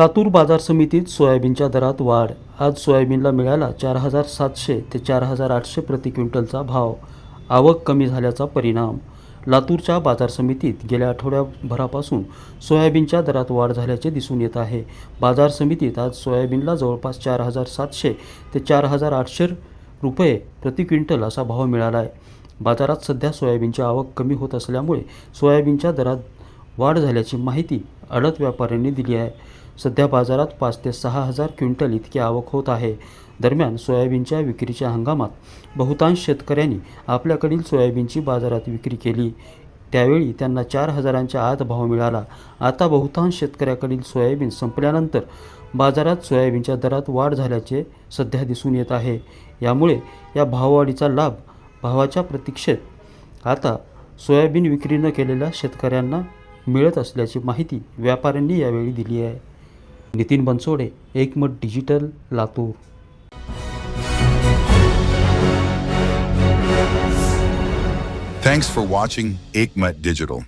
लातूर बाजार समितीत सोयाबीनच्या दरात वाढ. आज सोयाबीनला मिळाला चार हजार सातशे ते चार हजार आठशे प्रति क्विंटलचा भाव. आवक कमी झाल्याचा परिणाम. लातूरच्या बाजार समितीत गेल्या आठवड्याभरापासून सोयाबीनच्या दरात वाढ झाल्याचे दिसून येत आहे. बाजार समितीत आज सोयाबीनला जवळपास चार हजार सातशे ते चार हजार आठशे रुपये प्रति क्विंटल असा भाव मिळाला आहे बाजारात सध्या सोयाबीनची आवक कमी होत असल्यामुळे सोयाबीनच्या दरात वाढ झाल्याची माहिती अडत व्यापाऱ्यांनी दिली आहे. सध्या बाजारात पाच ते सहा हजार क्विंटल इतकी आवक होत आहे. दरम्यान सोयाबीनच्या विक्रीच्या हंगामात बहुतांश शेतकऱ्यांनी आपल्याकडील सोयाबीनची बाजारात विक्री केली. त्यावेळी त्यांना चार हजारांच्या आत भाव मिळाला. आता बहुतांश शेतकऱ्याकडील सोयाबीन संपल्यानंतर बाजारात सोयाबीनच्या दरात वाढ झाल्याचे सध्या दिसून येत आहे. यामुळे या भाववाढीचा लाभ भावाच्या प्रतीक्षेत आता सोयाबीन विक्री न केलेल्या शेतकऱ्यांना मिळत असल्याची माहिती व्यापाऱ्यांनी यावेळी दिली आहे Nitin Bansode Ekmat digital Latur Thanks for watching Aikmat Digital.